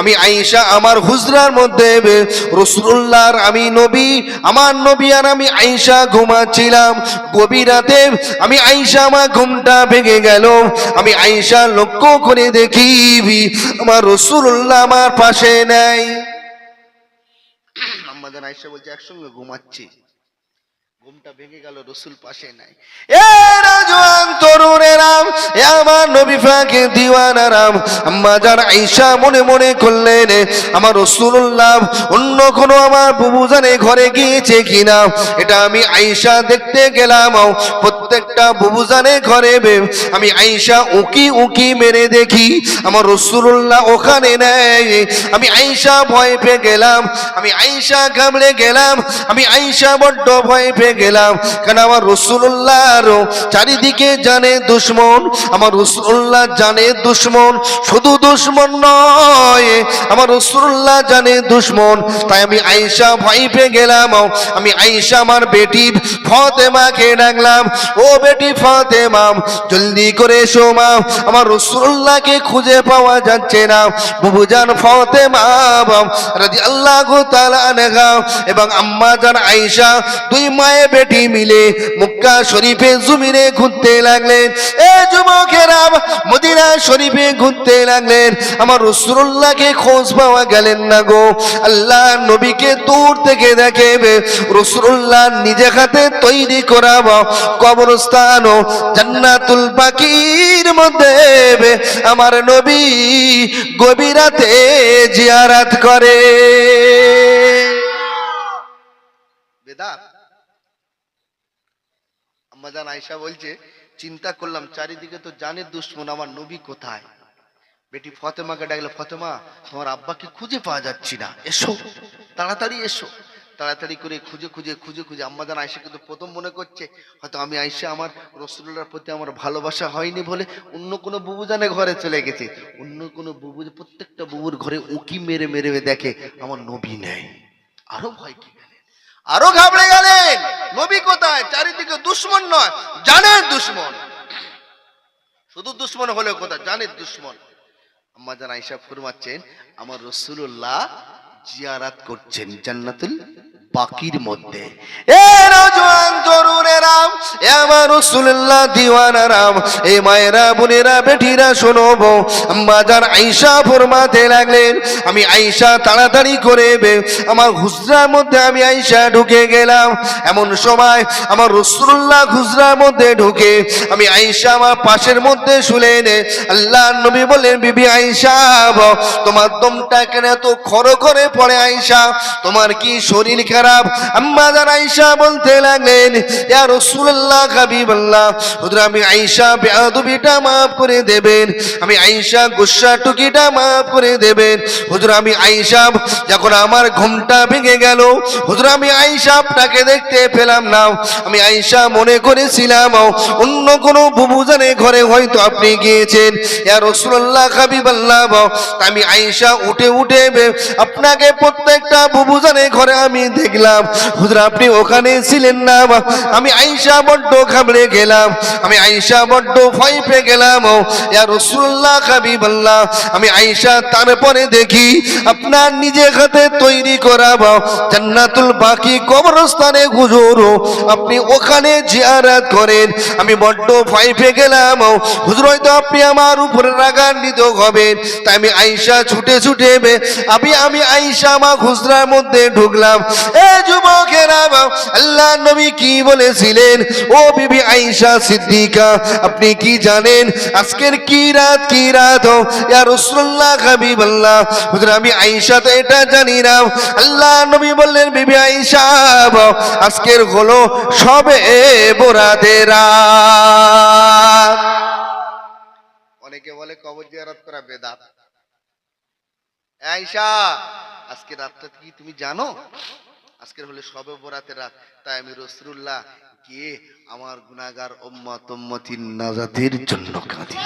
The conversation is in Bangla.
আমি আইসা আমার হুজরার মধ্যে রসুল্লাহর আমি নবী আমার নবী আর আমি আইসা ঘুমাচ্ছিলাম। গভীর রাতে আমি আইসা আমার ঘুমটা ভেঙে গেল। আমি আইসা লক্ষ্য করে দেখি আমার রসুল্লাহ আমার পাশে নাই। আমাদের আইসা বলছে একসঙ্গে ঘুমাচ্ছি। ঘুমটা ভেঙে গেল রসুল পাশে নাই। এ রাজওয়ান তরুণেরাম আমার দিওয়ানারাম আম্মা আইসা মনে মনে করলেন, আমার রসুল্লাহ অন্য কোনো আমার বুবুজানে ঘরে গিয়েছে কিনা? এটা আমি আইসা দেখতে গেলাম। প্রত্যেকটা বুবুজানে ঘরে বে- আমি আইসা উকি উকি মেরে দেখি, আমার রসুল্লাহ ওখানে নেই। আমি আইসা ভয় পেয়ে গেলাম, আমি আইসা ঘাবড়ে গেলাম, আমি আইসা বড্ড ভয় পেয়ে গেলাম। কেন আমার রসুল্লাহ চারিদিকে জানে দুশ্মন, আমার রসুল্লাহ জানে দুশ্মন, শুধু দুশ্মন নয়, আমার রসুল্লাহ জানে দুশ্মন। তাই আমি আইসা ভয় পেয়ে গেলাম, আমি আইসা আমার বেটি ফতেমাকে ডাকলাম বেটি ফাতে মাম জলদি করে এসো মা, আমার রসুল্লাহকে খুঁজে পাওয়া যাচ্ছে না। বুবুজান ফতেমা রাজি আল্লাহ এবং আম্মা জান আইসা দুই মায়ে বেটি মিলে মুক্কা শরীফে জুমিরে ঘুরতে লাগলেন। এ যুবকেরা, মদিনা শরীফে ঘুরতে লাগলেন। আমার রসুল্লাহকে খোঁজ পাওয়া গেলেন না গো। আল্লাহ নবীকে দূর থেকে দেখে রসুল্লাহ নিজে হাতে তৈরি করা কবরস্থান জান্নাতুল বাকির মধ্যে আমার নবী গভীরাতে জিয়ারাত করে। আয়সা বলছে, চিন্তা করলাম, চারিদিকে তো জানে দুশ্মন, আমার নবী কোথায়? বেটি ফতেমাকে ডাকলে, ফতেমা তোমার আব্বাকে খুঁজে পাওয়া যাচ্ছি না। এসো, তাড়াতাড়ি এসো। তাড়াতাড়ি করে খুঁজে খুঁজে খুঁজে খুঁজে আম্মাজান আয়সা কিন্তু প্রথম মনে করছে, হয়তো আমি আইসা আমার রসুল্লার প্রতি আমার ভালোবাসা হয়নি বলে অন্য কোনো বুবুজানে ঘরে চলে গেছে। অন্য কোনো বুবু প্রত্যেকটা বুবুর ঘরে উকি মেরে মেরে দেখে আমার নবী নেই। আরও ভয় কি আরও ঘাবড়ে গেলেন? নবী কোথায়? চারিদিকে দুশ্মন নয়, জানের দুশ্মন। শুধু দুশ্মন হলে কোথায়? জানের দুশ্মন। আম্মা জান আইসা ফরমাচ্ছেন, আমার রসুল্লাহ জিয়ারাত করছেন জান্নাতুল বাকির মধ্যে। এ নজওয়ান তরুণেরাম এ জান ফরমাতে লাগলেন। আমি আইসা তাড়াতাড়ি করে আমার হুজরার মধ্যে আমি আইসা ঢুকে গেলাম। এমন সময় আমার রসুল্লাহ হুজরার মধ্যে ঢুকে, আমি আইসা আমার পাশের মধ্যে শুলেন আল্লাহ নবী বললেন, বিবি আইসা তোমার দমটা কেন এত খড় করে পড়ে আইসা তোমার কি শরীর খারাপ আম্মা আইসা বলতে লাগলেন আমি আইসা করে দেবেন, আমি আইসা গুসা টুকিটা করে দেবেন, হুজুর, আমি আইসা যখন আমার ঘুমটা ভেঙে গেল, হুজুর, আমি আইসা দেখতে পেলাম না, আমি আইসা মনে করেছিলাম, অন্য কোনো বুবুজানে ঘরে হয়তো আপনি গিয়েছেন, ইয়া রাসূলুল্লাহ, হাবিবাল্লাহ, আমি আইসা উঠে উঠে আপনাকে প্রত্যেকটা বুবুজানে ঘরে আমি দেখলাম হুজুর, আপনি ওখানে ছিলেন না আমি আইসা বড্ড ঘাবড়ে গেলাম। আমি আইসা বড্ড পেয়ে গেলাম ইয়া রাসূলুল্লাহ, হাবিবাল্লাহ। আমি আইসা তারপরে দেখি আপনার নিজে হাতে তৈরি করা বা জান্নাতুল বাকি কবরস্থানে হুজুর আপনি ওখানে জিয়ারাত করেন। আমি বড্ড পেয়ে গেলাম হুজুর, হয়তো আপনি আমার উপরে রাগান্বিত হবেন। তাই আমি আইসা ছুটে ছুটে আমি আমি আইসা আমার খুচরার মধ্যে ঢুকলাম। আল্লাহ নবী কি বলেছিলেন? ও বিবি আইসা সিদ্দিকা, আপনি কি জানেন আজকের কি রাত কি রাত? ইয়া আমি আইসা তো এটা জানি না। আল্লাহ নবী বললেন, বিবি আইসা আজকের হলো সবে বোরাতের রাত। অনেকে বলে কবর জিয়ারত করা বেদাত। আইসা আজকে রাতটা কি তুমি জানো? আজকের হলে সবে বরাতের রাত। তাই আমি রসুল্লাহ গিয়ে আমার গুনাগার ওম্মা তোম্মতির নাজাদের জন্য কাঁদি।